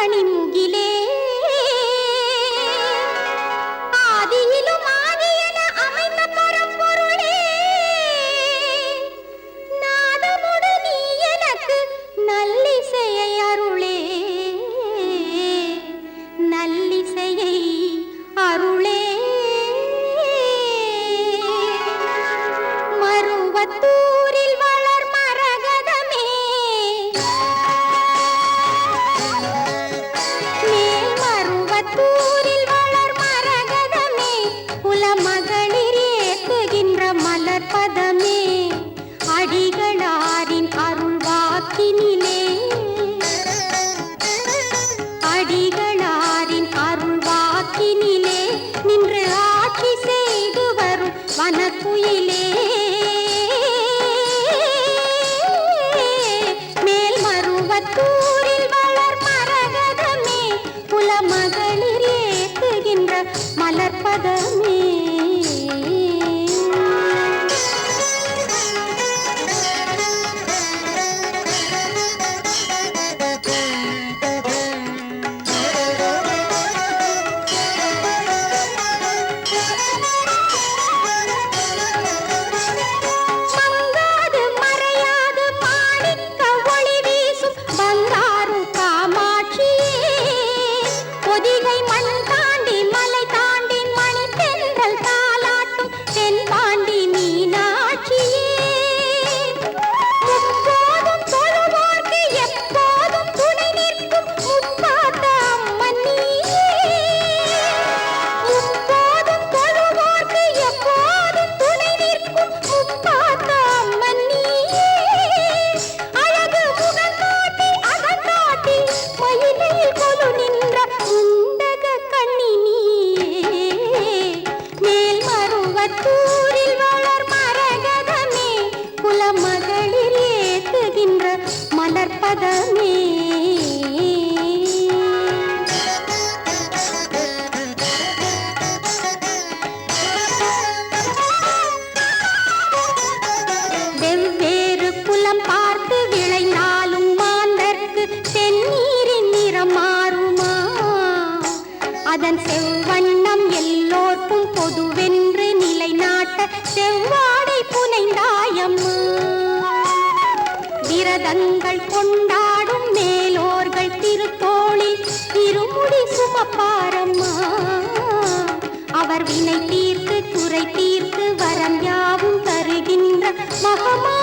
பணிமுகிலே ஆதியிலும் ஆதியன அமைந்த பரம்பொருளே. நாதமுடு நீ எனக்கு நல்லிசையை அருளே. நல்லிசையை அருளே. மருவத்தூர் மலர்பதமே. காதல் பெண்கள் கொண்டாடும் மேலோர்கள் திருத்தோளில் இருமுடி சுமப்பாரம்மா. அவர் வினை தீர்த்து துறை தீர்த்து வரம் யாவும் தருகின்ற மகமா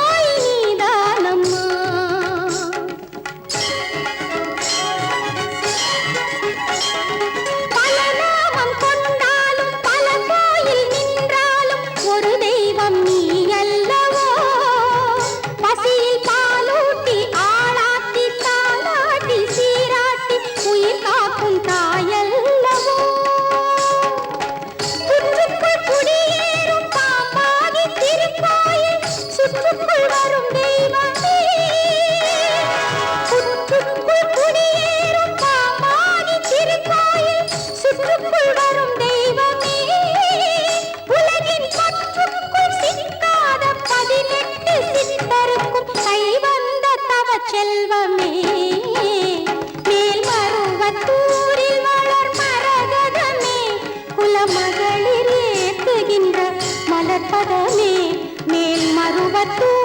तू